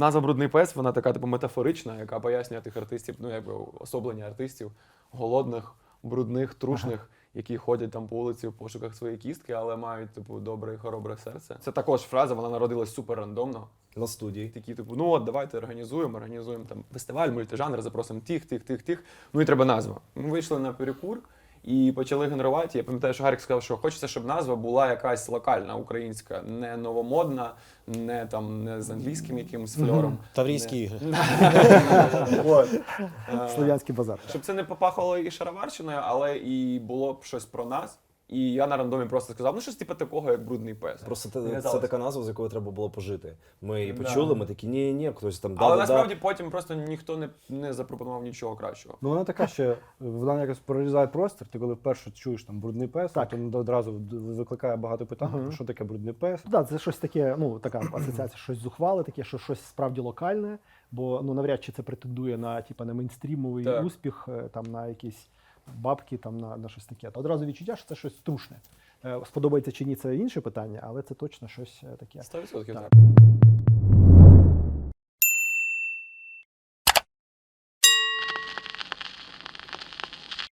назва брудний пес, вона така типу метафорична, яка пояснює тих артистів, ну якби особлення артистів, голодних, брудних, трушних, які ходять там по вулиці в пошуках своєї кістки, але мають типу добре і хоробре серце. Це також фраза, вона народилась супер рандомно. На студії. Такі, типу, ну от давайте організуємо, організуємо там фестиваль, мультижанр, запросимо тих, тих, тих, тих. Ну і треба назва. Ми вийшли на перекур і почали генерувати. Я пам'ятаю, що Гарік сказав, що хочеться, щоб назва була якась локальна, українська, не новомодна, не там не з англійським якимось фльором. Таврійські Не- ігри. Е, Слов'янський базар. Щоб це не попахало і шароварщиною, але і було б щось про нас. І я на рандомі просто сказав, ну щось типу такого, як брудний пес. Просто те- це така назва, з якою треба було пожити. Ми її Да. почули, ми такі, ні, ні, хтось там Але насправді потім просто ніхто не, не запропонував нічого кращого. Ну вона така, що вона якось прорізає простір. Ти коли вперше чуєш там брудний пес, так. то одразу д- викликає багато питань, що таке брудний пес. Так, це щось таке, ну така асоціація, щось зухвале, таке, що щось справді локальне, бо ну навряд чи це претендує на типа на мейнстрімовий Так. успіх, е, там на якісь бабки, там на, на щось таке. То одразу відчуття, що це щось трушне. Е, Сподобається чи ні, це інше питання, але це точно щось е, таке. 100% Так. так.